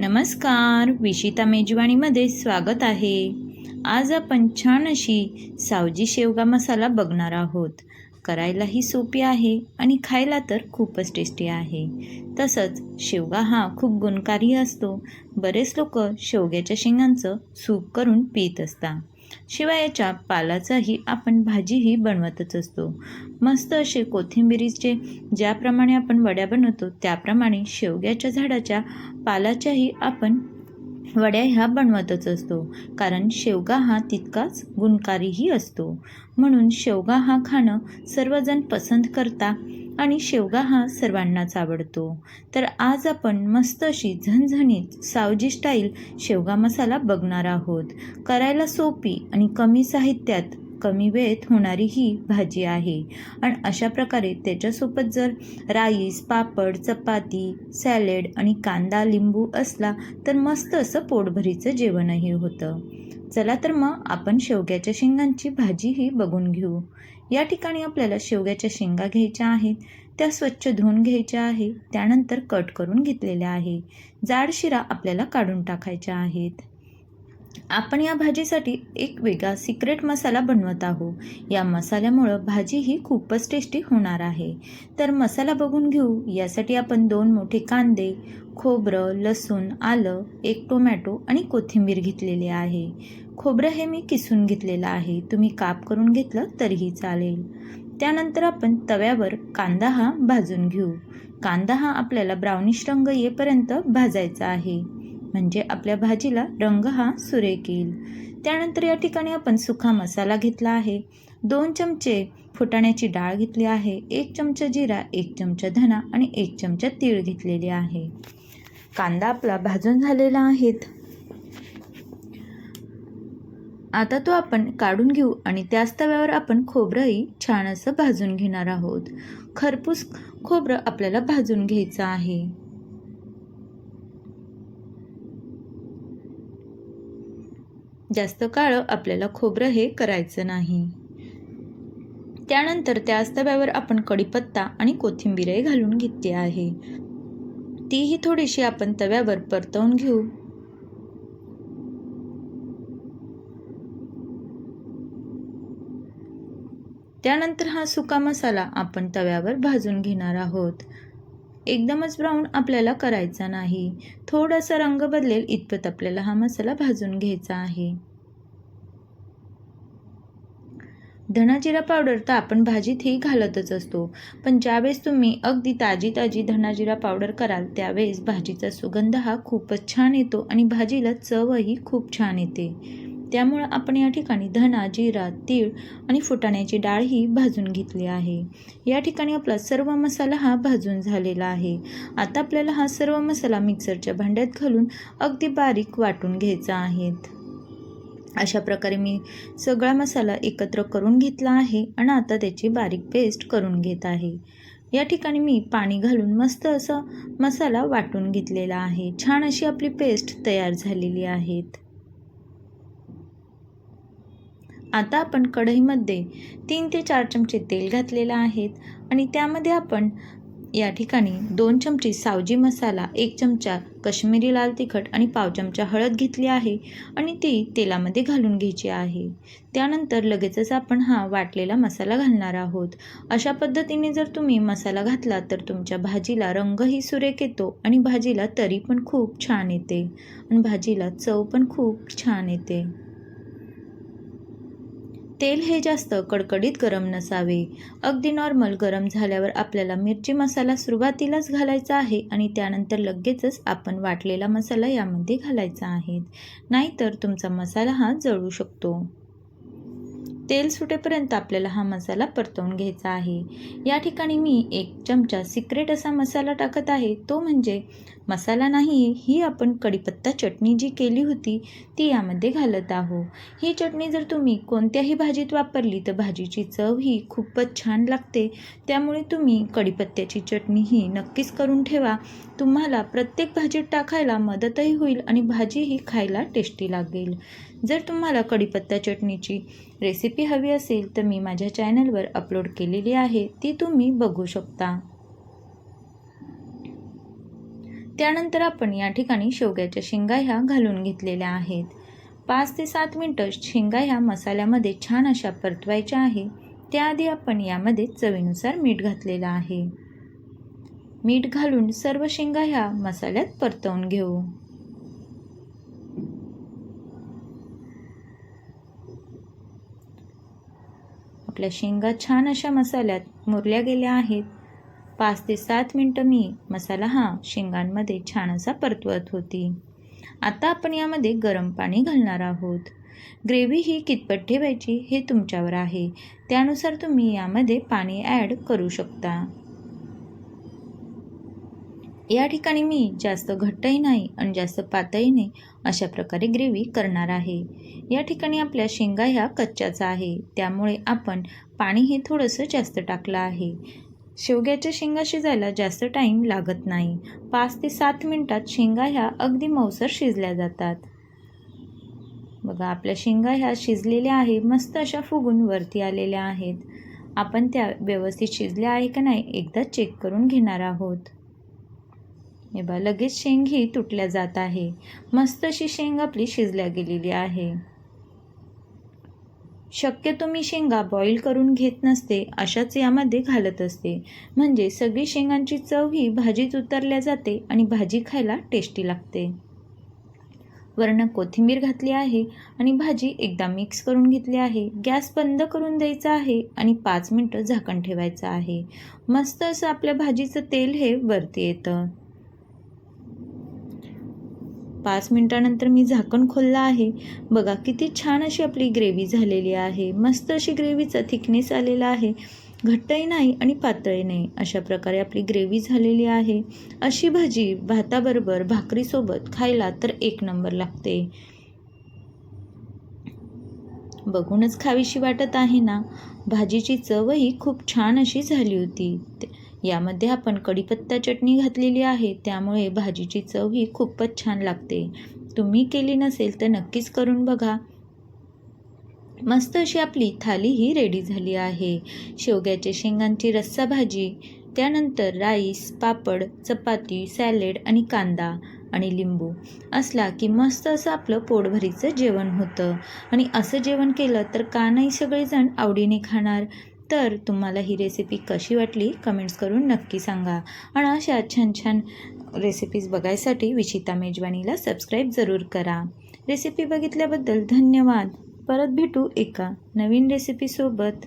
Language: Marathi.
नमस्कार विशिता मेजवाणीमध्ये स्वागत आहे. आज आपण छान अशी सावजी शेवगा मसाला बघणार आहोत. करायलाही सोपी आहे आणि खायला तर खूपच टेस्टी आहे. तसंच शेवगा हा खूप गुणकारी असतो. बरेच लोक शेवग्याच्या शेंगांचं सूप करून पित असतात. शिवाय याच्या पालाचाही आपण भाजीही बनवतच असतो. मस्त असे कोथिंबिरीचे ज्याप्रमाणे आपण वड्या बनवतो त्याप्रमाणे शेवग्याच्या झाडाच्या पालाच्याही आपण वड्या ह्या बनवतच असतो. कारण शेवगा हा तितकाच गुणकारीही असतो. म्हणून शेवगा हा खाणं सर्वजण पसंत करता आणि शेवगा हा सर्वांनाच आवडतो. तर आज आपण मस्त अशी झणझणीत सावजी स्टाईल शेवगा मसाला बघणार आहोत. करायला सोपी आणि कमी साहित्यात कमी वेळेत होणारी ही भाजी आहे. आणि अशा प्रकारे त्याच्यासोबत जर राईस पापड चपाती सॅलेड आणि कांदा लिंबू असला तर मस्त असं पोटभरीचं जेवणही होतं. चला तर मग आपण शेवग्याच्या शेंगांची भाजी ही बघून घेऊ. या ठिकाणी आपल्याला शेवग्याच्या शेंगा घ्यायच्या आहेत त्या स्वच्छ धुवून घ्यायच्या आहे त्यानंतर कट करून घेतलेल्या आहे जाड शिरा आपल्याला काढून टाकायच्या आहेत. आपण या भाजीसाठी एक वेगळा सिक्रेट मसाला बनवत आहोत. या मसाल्यामुळं भाजी ही खूपच टेस्टी होणार आहे. तर मसाला बघून घेऊ. यासाठी आपण दोन मोठे कांदे खोबरं लसूण आलं एक टोमॅटो आणि कोथिंबीर घेतलेली आहे. खोबरं हे मी किसून घेतलेलं आहे. तुम्ही काप करून घेतलं तरीही चालेल. त्यानंतर आपण तव्यावर कांदा हा भाजून घेऊ. कांदा हा आपल्याला ब्राउनिश रंग येईपर्यंत भाजायचा आहे. म्हणजे आपल्या भाजीला रंग हा सुरेख येईल. त्यानंतर या ठिकाणी आपण सुखा मसाला घेतला आहे. दोन चमचे फुटाण्याची डाळ घेतली आहे. एक चमचा जिरा एक चमचा धना आणि एक चमचा तीळ घेतलेली आहे. कांदा आपला भाजून झालेला आहेत. आता तो आपण काढून घेऊ आणि त्याच तव्यावर आपण खोबरंही छान असं भाजून घेणार आहोत. खरपूस खोबरं आपल्याला भाजून घ्यायचं आहे. जास्त काळ आपल्याला खोबरं हे करायचं नाही. त्यानंतर त्याच तव्यावर आपण कढीपत्ता आणि कोथिंबीरही घालून घेतली आहे. तीही थोडीशी आपण तव्यावर परतवून घेऊ. त्यानंतर हा सुका मसाला आपण तव्यावर भाजून घेणार आहोत. एकदमच ब्राऊन आपल्याला करायचा नाही. थोडासा रंग बदलेल इतपत आपल्याला हा मसाला भाजून घ्यायचा आहे. धणाजिरा पावडर तर आपण भाजीतही घालतच असतो. पण ज्यावेळेस तुम्ही अगदी ताजी ताजी धणाजिरा पावडर कराल त्यावेळेस भाजीचा सुगंध हा खूपच छान येतो आणि भाजीला चवही खूप छान येते. त्यामुळं आपण या ठिकाणी धना जिरा तीळ आणि फुटाण्याची डाळ ही भाजून घेतली आहे. या ठिकाणी आपला सर्व मसाला हा भाजून झालेला आहे. आता आपल्याला हा सर्व मसाला मिक्सरच्या भांड्यात घालून अगदी बारीक वाटून घ्यायचा आहे. अशा प्रकारे मी सगळा मसाला एकत्र करून घेतला आहे आणि आता त्याची बारीक पेस्ट करून घेत आहे. या ठिकाणी मी पाणी घालून मस्त असं मसाला वाटून घेतलेला आहे. छान अशी आपली पेस्ट तयार झालेली आहेत आता आपण कढईमध्ये तीन ते चार चमचे तेल घातलेलं आहेत आणि त्यामध्ये आपण या ठिकाणी दोन चमचे सावजी मसाला एक चमचा कश्मीरी लाल तिखट आणि पाव चमचा हळद घेतली आहे आणि ती तेलामध्ये घालून घ्यायची आहे. त्यानंतर लगेचच आपण हा वाटलेला मसाला घालणार आहोत. अशा पद्धतीने जर तुम्ही मसाला घातला तर तुमच्या भाजीला रंगही सुरेख येतो आणि भाजीला तरी पण खूप छान येते. आणि भाजीला चव पण खूप छान येते. तेल हे जास्त कडकडीत गरम नसावे. अगदी नॉर्मल गरम झाल्यावर आपल्याला मिरची मसाला सुरुवातीलाच घालायचा आहे आणि त्यानंतर लगेचच आपण वाटलेला मसाला यामध्ये घालायचा आहे. नाहीतर तुमचा मसाला हा जळू शकतो. तेल सुटेपर्यंत आपल्याला हा मसाला परतवून घ्यायचा आहे. या ठिकाणी मी एक चमचा सिक्रेट असा मसाला टाकत आहे. तो म्हणजे मसाला नाही ही आपण कढीपत्ता चटणी जी केली होती ती यामध्ये घालत आहो ही चटणी जर तुम्ही कोणत्याही भाजीत वापरली तर भाजीची चव ही खूपच छान लागते. त्यामुळे तुम्ही कढीपत्त्याची चटणी ही नक्कीच करून ठेवा. तुम्हाला प्रत्येक भाजीत टाकायला मदतही होईल आणि भाजीही खायला टेस्टी लागेल. जर तुम्हाला कढीपत्ता चटणीची रेसिपी हवी असेल तर मी माझ्या चॅनलवर अपलोड केलेली आहे ती तुम्ही बघू शकता. त्यानंतर आपण या ठिकाणी शेवग्याच्या शेंगा ह्या घालून घेतलेल्या आहेत. पाच ते सात मिनटं शेंगा ह्या मसाल्यामध्ये छान अशा परतवायच्या आहे. त्याआधी आपण यामध्ये चवीनुसार मीठ घातलेलं आहे. मीठ घालून सर्व शेंगा ह्या मसाल्यात परतवून घेऊ. आपल्या शेंगा छान अशा मसाल्यात मुरल्या गेल्या आहेत. पाच ते सात मिनटं मी मसाला हा शेंगांमध्ये छान असा परतवत होती. आता आपण यामध्ये गरम पाणी घालणार आहोत. ग्रेव्ही ही कितपत ठेवायची हे तुमच्यावर आहे. त्यानुसार तुम्ही यामध्ये पाणी ॲड करू शकता. या ठिकाणी मी जास्त घट्टही नाही आणि जास्त पातळी नाही अशा प्रकारे ग्रेव्ही करणार आहे. या ठिकाणी आपल्या शेंगा ह्या कच्च्याचा आहे. त्यामुळे आपण पाणी हे थोडंसं जास्त टाकलं आहे. शेवग्याच्या शेंगा शिजायला जास्त टाईम लागत नाही. पाच ते सात मिनटात शेंगा ह्या अगदी मऊसर शिजल्या जातात. बघा आपल्या शेंगा ह्या शिजलेल्या आहे मस्त अशा फुगून वरती आलेल्या आहेत. आपण त्या व्यवस्थित शिजल्या आहे का नाही एकदा चेक करून घेणार आहोत. हे बा लगेच शेंग ही तुटल्या जात आहे. मस्त अशी शेंग आपली शिजल्या गेलेली आहे. शक्यतो मी शेंगा बॉईल करून घेत नसते अशाच यामध्ये घालत असते. म्हणजे सगळी शेंगांची चव ही भाजीत उतरल्या जाते आणि भाजी खायला टेस्टी लागते. वर्ण कोथिंबीर घातली आहे आणि भाजी एकदा मिक्स करून घेतली आहे. गॅस बंद करून द्यायचा आहे आणि पाच मिनटं झाकण ठेवायचं आहे. मस्त असं आपल्या भाजीचं तेल हे वरती येतं. पाच मिनटानंतर मी झाकण खोललं आहे. बघा किती छान अशी आपली ग्रेव्ही झालेली आहे. मस्त अशी ग्रेव्हीचा थिकनेस आलेला आहे. घट्टही नाही आणि पातळही नाही अशा प्रकारे आपली ग्रेव्ही झालेली आहे. अशी भाजी भाताबरोबर भाकरीसोबत खायला तर एक नंबर लागते. बघूनच खावीशी वाटत आहे ना? भाजीची चवही खूप छान अशी झाली होती. यामध्ये आपण कढीपत्ता चटणी घातलेली आहे त्यामुळे भाजीची चव ही खूपच छान लागते. तुम्ही केली नसेल तर नक्कीच करून बघा. मस्त अशी आपली थाली ही रेडी झाली आहे. शेवग्याच्या शेंगांची रस्सा भाजी त्यानंतर राईस पापड चपाती सॅलेड आणि कांदा आणि लिंबू. असला की मस्त असं आपलं पोटभरीचं जेवण होतं. आणि असं जेवण केलं तर का नाही सगळेजण आवडीने खाणार? तर तुम्हाला ही रेसिपी कशी वाटली कमेंट्स करून नक्की सांगा. आणि अशा छान छान रेसिपीज बघायसाठी विचिता मेजवानीला सबस्क्राईब जरूर करा. रेसिपी बघितल्याबद्दल धन्यवाद. परत भेटू एका नवीन रेसिपीसोबत